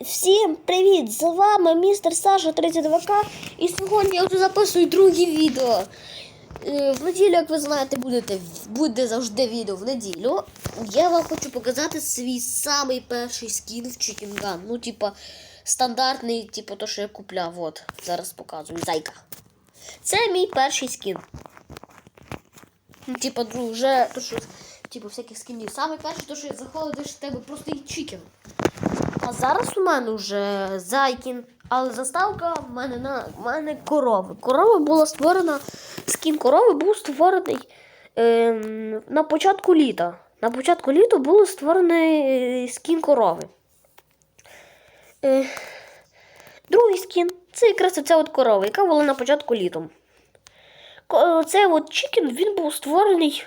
Всім привіт! З вами містер Саша 32К і сьогодні я вже записую друге відео. Е, В неділю, як ви знаєте, будете, буде завжди відео в неділю. Я вам хочу показати свій самий перший скін в Gun. Ну, типа, стандартний, типу, то, що я купляв. От, зараз показую. Зайка. Це мій перший скін. Ну, типа, вже, то, що, типу, всяких скінів. Самий перший, то, що заходиш в тебе просто і чікен. Зараз у мене вже Зайкін, але заставка в мене на в мене корови. Корова була створена, скін корови був створений е, на початку літа. На початку літа було створений е, скін корови. Е, другий скін це якраз оця от корова, яка була на початку літом. Цей от чікен він був створений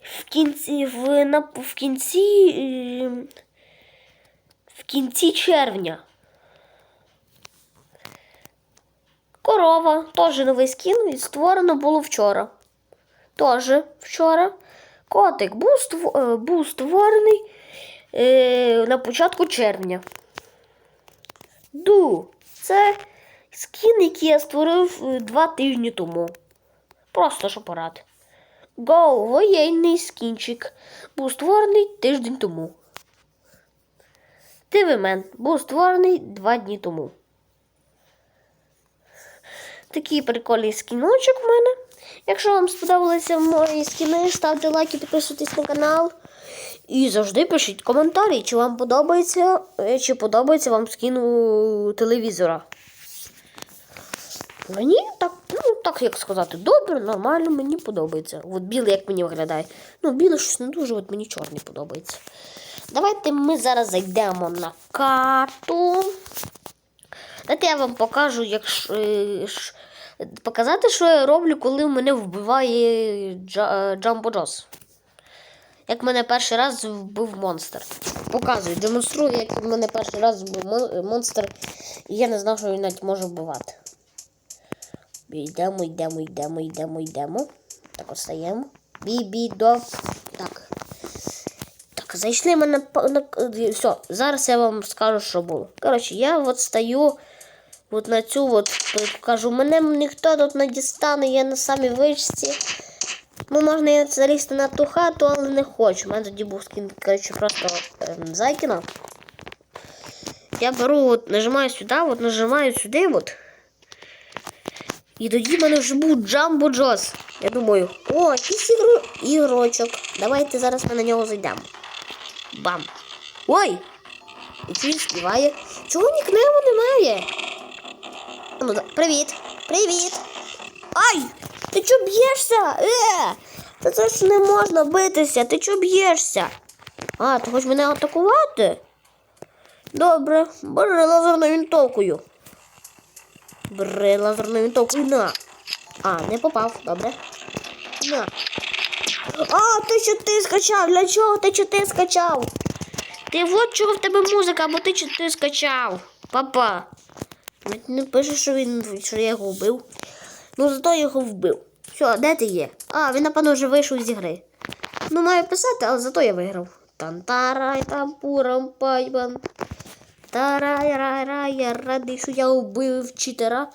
в кінці, в, на, в кінці. Е, кінці червня. Корова, теж новий скін, і створено було вчора. Теж вчора. Котик був, е, створений е, на початку червня. Ду. Це скін, який я створив е, два тижні тому. Просто що порад. Гоу, воєнний скінчик. Був створений тиждень тому. Тивимен був створений два дні тому. Такий прикольний скіночок в мене. Якщо вам сподобалися мої скіни, ставте лайки, підписуйтесь на канал. І завжди пишіть коментарі, чи вам подобається, е, чи подобається вам скін у телевізора. Мені так, ну так як сказати, добре, нормально, мені подобається. От білий, як мені виглядає. Ну, білий щось не дуже, от мені чорний подобається. Давайте ми зараз зайдемо на карту. Давайте я вам покажу, як е, показати, що я роблю, коли мене вбиває Джа- Джамбо Джос. Як мене перший раз вбив монстр. Показую, демонструю, як мене перший раз вбив монстр, і я не знав, що він навіть може вбивати. Йдемо, йдемо, йдемо, йдемо, йдемо. Так, от стаємо. Бі-бі, до. Так. Так, зайшли ми на, на все, зараз я вам скажу, що було. Коротше, я от стою от на цю от кажу, мене ніхто тут не дістане, я на самій вишці. Ну, можна і залізти на ту хату, але не хочу. У мене тоді був скін, коротше, просто ем, Зайкіна. Я беру, от, нажимаю сюди, от нажимаю сюди, от. І тоді в мене вже був Джамбо Джос. Я думаю, о, якийсь ігро... ігрочок. Давайте зараз ми на нього зайдемо. Бам. Ой! І він співає? Чого нікнему немає? Ну. Привіт! Привіт! Ай! Ти чого б'єшся? Е! Та це ж не можна битися, ти чого б'єшся? А, ти хочеш мене атакувати? Добре, бери лазерною вінтовкою. Бери лазерною вінтовкою на. А, не попав, добре. На. А, ти що ти скачав? Для чого ти що ти скачав? Ти от чого в тебе музика, бо ти що ти скачав. Папа. Не пише, що він що я його вбив. Ну зато я його вбив. Що, де ти є? А, він, напевно, вже вийшов з ігри. Ну, маю писати, але зато я виграв. Тантарай там пурам пайбан. Тарай рай рай, я радий, що я вбив читера.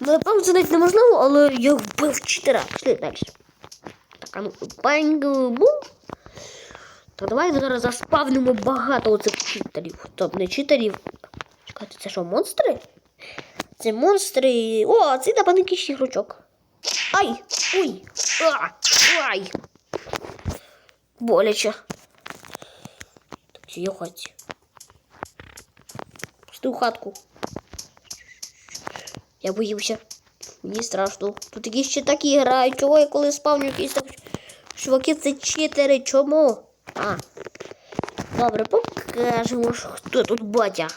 Напевно, це навіть неможливо, але я вбив читера. Пішли далі. Ну, бум. То давай зараз заспавнимо багато оцих читерів. Тобто не читерів. Чекайте, це що, монстри? Це монстри. О, це напевно якийсь ігрочок. Ай! Ой! А! Ай! Боляче. Так, я хаті. Пусти у хатку. Я боюся. Мені страшно. Тут якісь ще такі грають. Я коли спавню якісь. Чуваки, це читери, чому? А. Добре, покажемо, хто тут батя.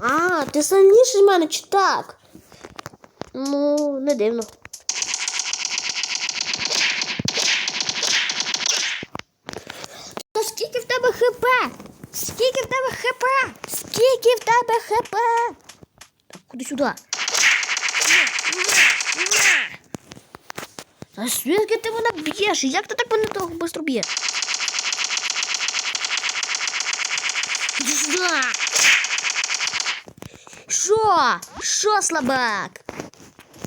А, ти сильніший мене чи так? Ну, не дивно. Скільки в тебе хп? Скільки в тебе хп? Скільки в тебе хп? Так, куди сюди? А звідки ти мене б'єш? Як ти так мене так швидко б'єш? Що? Що, слабак?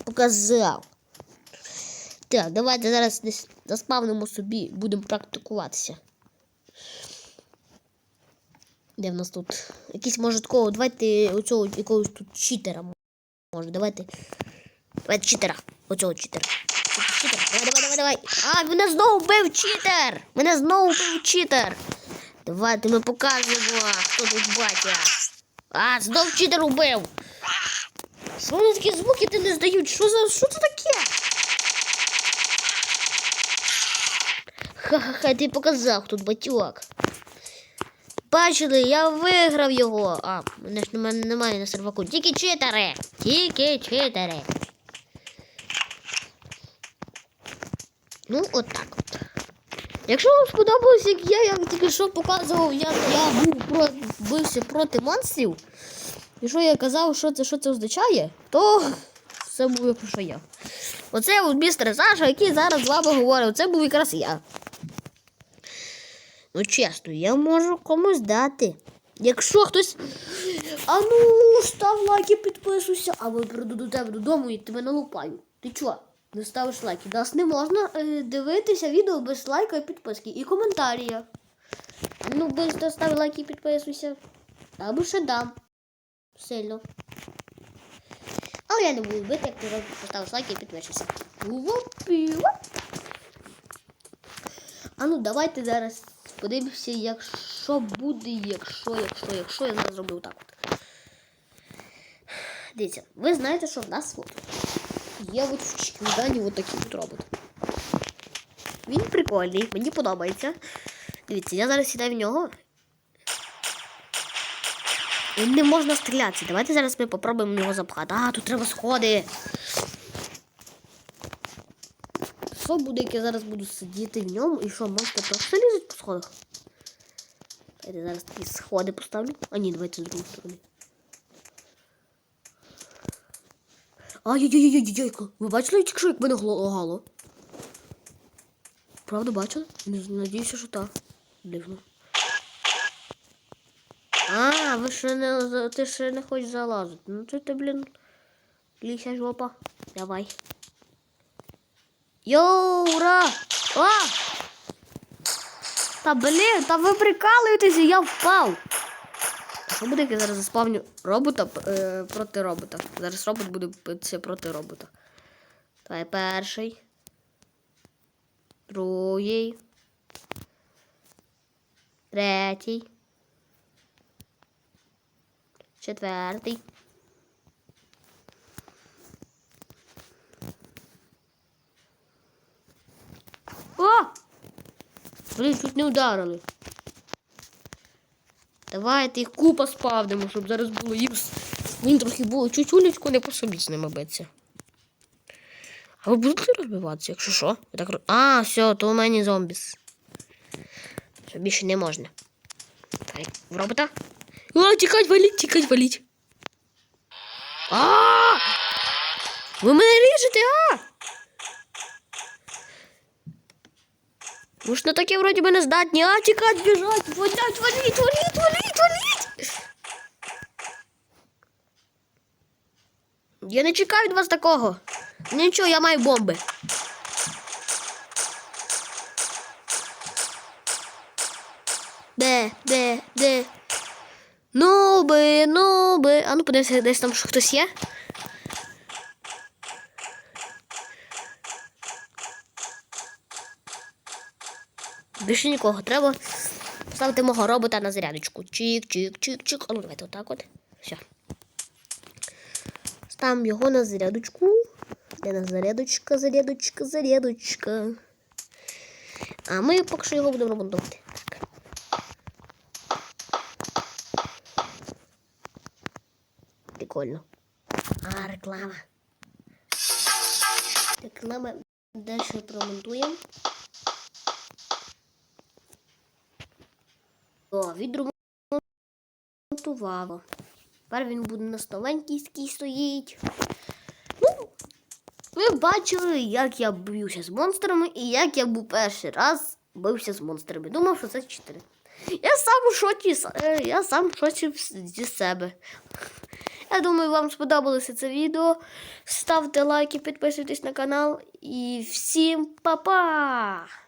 Показав. Так, давайте зараз десь заспавнимо собі, будемо практикуватися. Де в нас тут? Якийсь може такого, давайте оцього якогось тут читера. Може, давайте. Давайте читера. Оцього читера. Читер. Давай, давай, давай, давай. А, мене знову вбив читер! Мене знову вбив читер! Давайте ми покажемо, хто тут батя. А, знов читер убив. Що вони такі звуки ти не здають? Що за що це таке? Ха-ха-ха, ти показав тут батюк. Бачили, я виграв його. А, мене ж немає на серваку. Тільки читери. Тільки читери. Ну, от так. Якщо вам сподобалось, як я, як тільки що показував, як я був про, бився проти монстрів, і що я казав, що це, що це означає, то це був що я. Оце от містер Саша, який зараз з вами говорив, це був якраз я. Ну, чесно, я можу комусь дати. Якщо хтось. А ну, став лайк і підписуйся, або я прийду до тебе додому і тебе налупаю. Ти чого? Не ставиш лайки. Нас не можна е, дивитися відео без лайка і підписки. І коментарія. Ну, быстро став лайк і підписуйся. Або ще дам. Сильно. Але я не буду бити, як ти робиш, поставиш лайк і підпишешся. А ну давайте зараз подивимося, якщо буде, якщо, якщо, якщо я зараз зроблю так от. Дивіться, ви знаєте, що в нас от є от в чемодані от такий от робот. Він прикольний, мені подобається. Дивіться, я зараз сідаю в нього. І не можна стрілятися. Давайте зараз ми попробуємо його запхати. А, тут треба сходи. Що буде, як я зараз буду сидіти в ньому і що, монстри просто лізуть по сходах? Я зараз такі сходи поставлю. А ні, давайте з другої сторони. Ай-яй-яй-яй-яй, ви бачили, тільки що як мене лагало? Правда бачили? Надіюся, що так. Дивно. А, ви ще не ти ще не хочеш залазити. Ну ти ти, блін. Ліся жопа. Давай. Йоу, ура! А! Та блін, та ви прикалуєтеся, я впав. Що буде, як я зараз заспавню робота е, проти робота? Зараз робот буде битися проти робота. Давай перший. Другий. Третій. Четвертий. О! Блін, чуть не ударили. Давайте їх купа спавнимо, щоб зараз було їм. Він трохи було чуть-чулечку не по собі з ними биться. А ви будете розбиватися, якщо що? Так... А, все, то у мене зомбіс. Що більше не можна. Так, в робота. А, тікать, валіть, тікать, валіть. А! Ви мене ріжете, а? Ви ж на таке вроді би не здатні. А, тікать, біжать, валять, валіть, валіть, валіть, Я не чекаю від вас такого. Нічого, я маю бомби. Де, де, де? Нуби, нуби. А ну подивися, десь там хтось є. Більше нікого. Треба поставити мого робота на зарядочку. Чик, чик, чик, чик. А ну давайте отак от. Все. Ставимо його на зарядочку. Де на зарядочка, зарядочка, зарядочка. А ми поки що його будемо ремонтувати. Так. Прикольно. А, реклама. Реклама. Дальше промонтуємо. О, відремонтувало. Тепер він буде на новенький стоїть. Ну, ви бачили, як я бився з монстрами і як я був перший раз бився з монстрами. Думав, що це 4. Я сам у шоці, е, я сам в шоці зі себе. Я думаю, вам сподобалося це відео. Ставте лайки, підписуйтесь на канал і всім па-па!